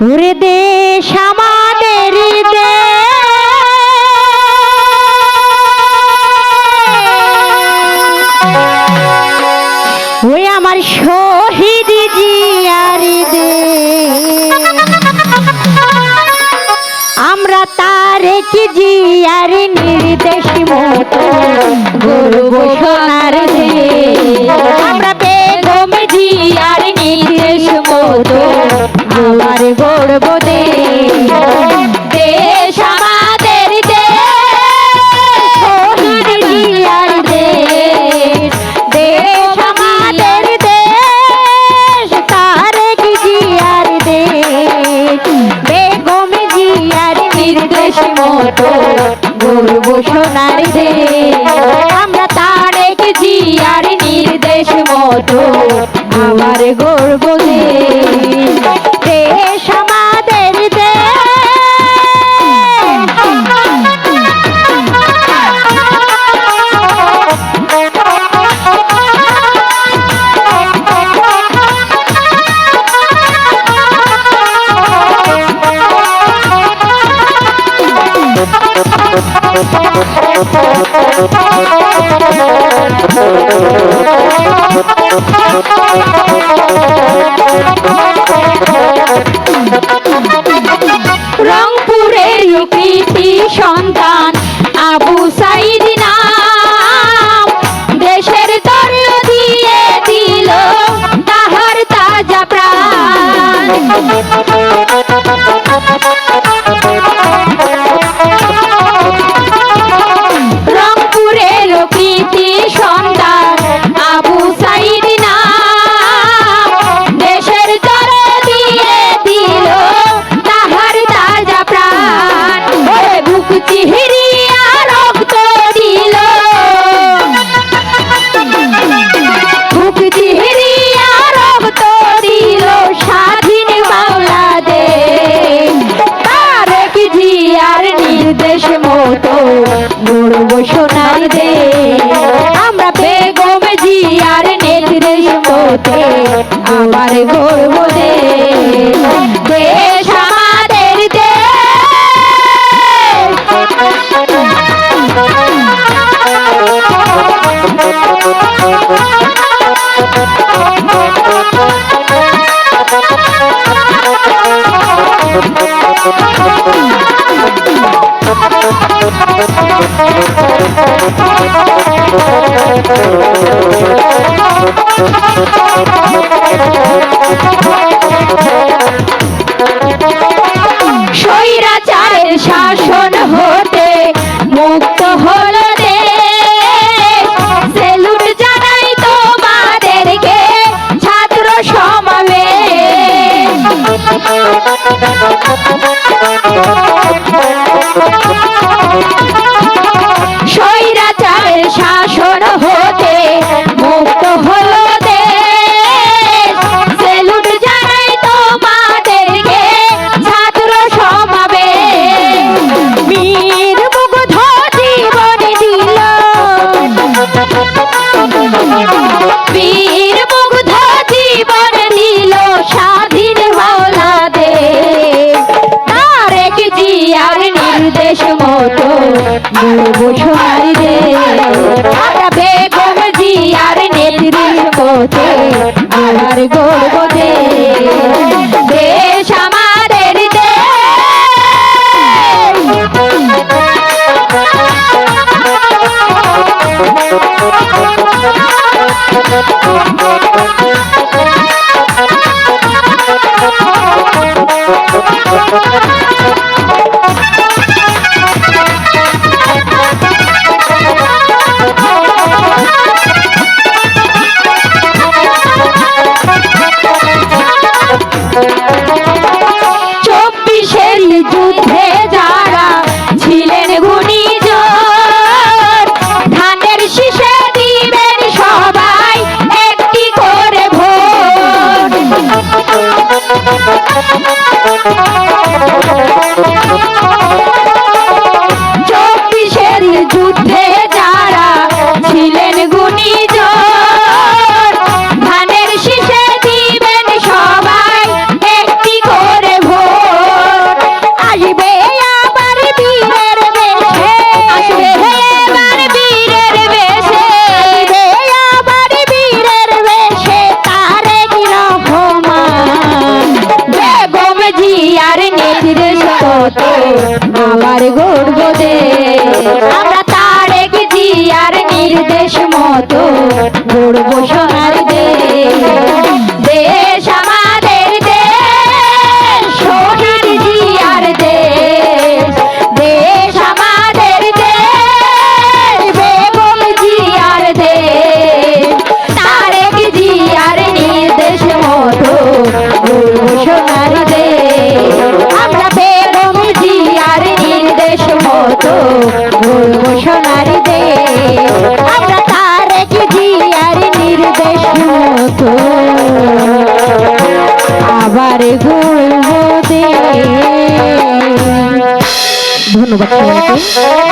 ওরে দেশ আমাদের। ওই আমার শহীদ জিয়ারি দে আমরা তারে কি জিয়ার নির্দেশ মতো গর্ব দে দেশ আমাদের দেশ। দেশ আমাদের দেশ তারেক জিয়ার দেশ। বেগম জিয়ার নির্দেশ মতো গর্ব সোনার দেশ। আমরা তারেক জিয়ার নির্দেশ মতো আমার গর্ব দেশ। রংপুরের আমার গর্ব দেশ আমাদের স্বৈরাচারের শাসন হতে মুক্ত হলো দেশ সেলুট ছাত্র সমাবেশ। নির্দেশ মতো গর্ব সোনার দেশ বেগম জিয়ার নেত্রীর মতো আমার গর্ব দেশ দেশ আমাদের দেশ। যুদ্ধে যারা ছিলেন গুণীজন ধানের শীষে দিবেন একটি করে ভোট। গড়ব দে আমরা তারেক জিয়ার নির্দেশ মতো সবাইকে